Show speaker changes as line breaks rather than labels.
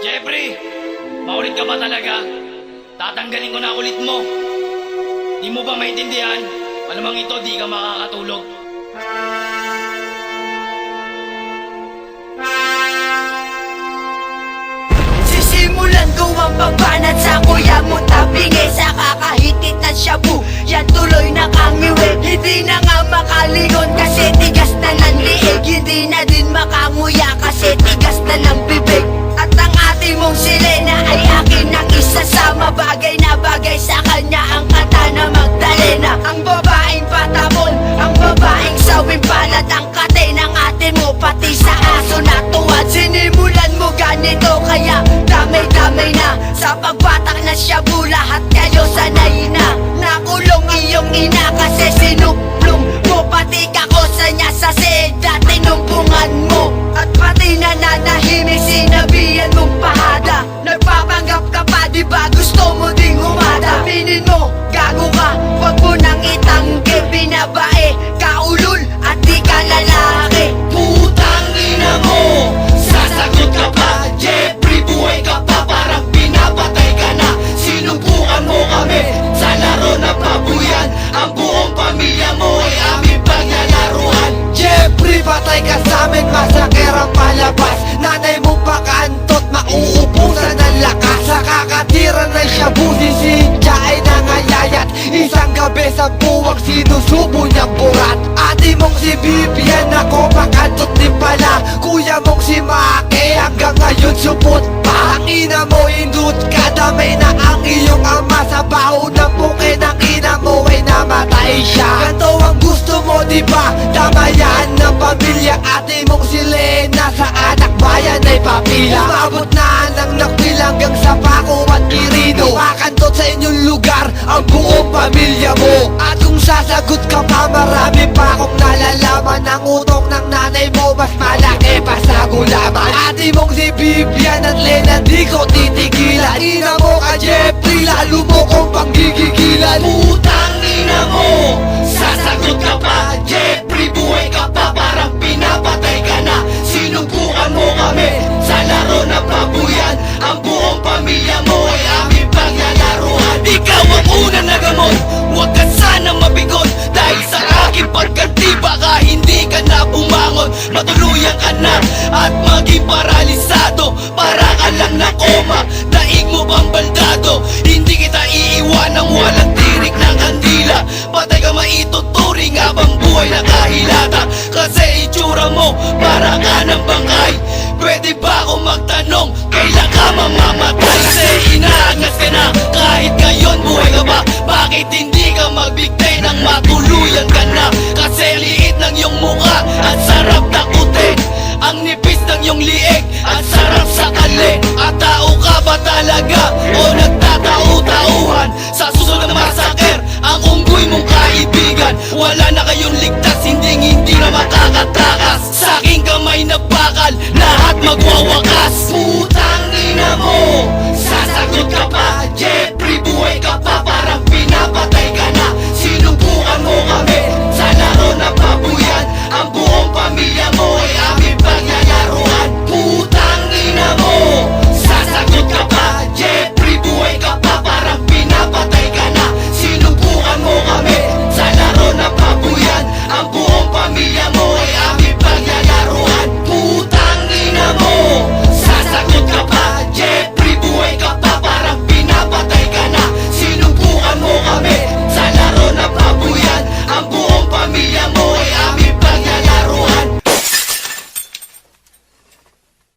Jeffrey, maulit ka ba talaga? Tatanggalin ko na ulit mo. Di mo ba maintindihan? Malamang ito di ka makakatulog.
Sisimulan ko ang pagbanat sa kuya mo Tabingi sa kakahitit na shabu Yan tuloy nakangiwi Hindi na nga makalingon kasi tigas na ng liig Hindi na din makanguya kasi tigas
palabas Nanay mo pakantot, mauubusan ng lakas. Sa kakatira ng shabu, si Cynthia ay nangayayat Isang gabi sa buwag, sinusubo niyang burat. Ate mong si Vivian, ako pakantot din pala. Kuya mong si Maki, hanggang ngayon supot pa. Ang ina mo, indut ka, damay na si Lena Sa anak bayan ay papila. Umabot na ng nakpil hanggang sa Paco at Quirino Makantot sa inyong lugar ang buong pamilya mo. At kung sasagot ka pa marami pa akong nalalaman. Ang utong ng nanay mo mas malaki pa sa gulaman. Ate mong si Vivian at Lena di ko titigilan. Ina mo ka Jeffrey lalo mo kong panggigigilan
Putang Bang baldado. Hindi kita iiwan ng walang tirik ng kandila. Patay ka maituturing habang buhay nakahilata Kasi itsura mo para ka ng bangkay Pwede ba ako magtanong kailan ka mamamatay? Kasi inaangas ka na kahit ngayon buhay ka pa Bakit hindi ka magbigay ng matuluyan ka na? Kasi liit ng iyong mukha at takutin Ang nipis ng iyong liig at sarap sa kalin At tao ka ba talaga o nagtatao-tauhan?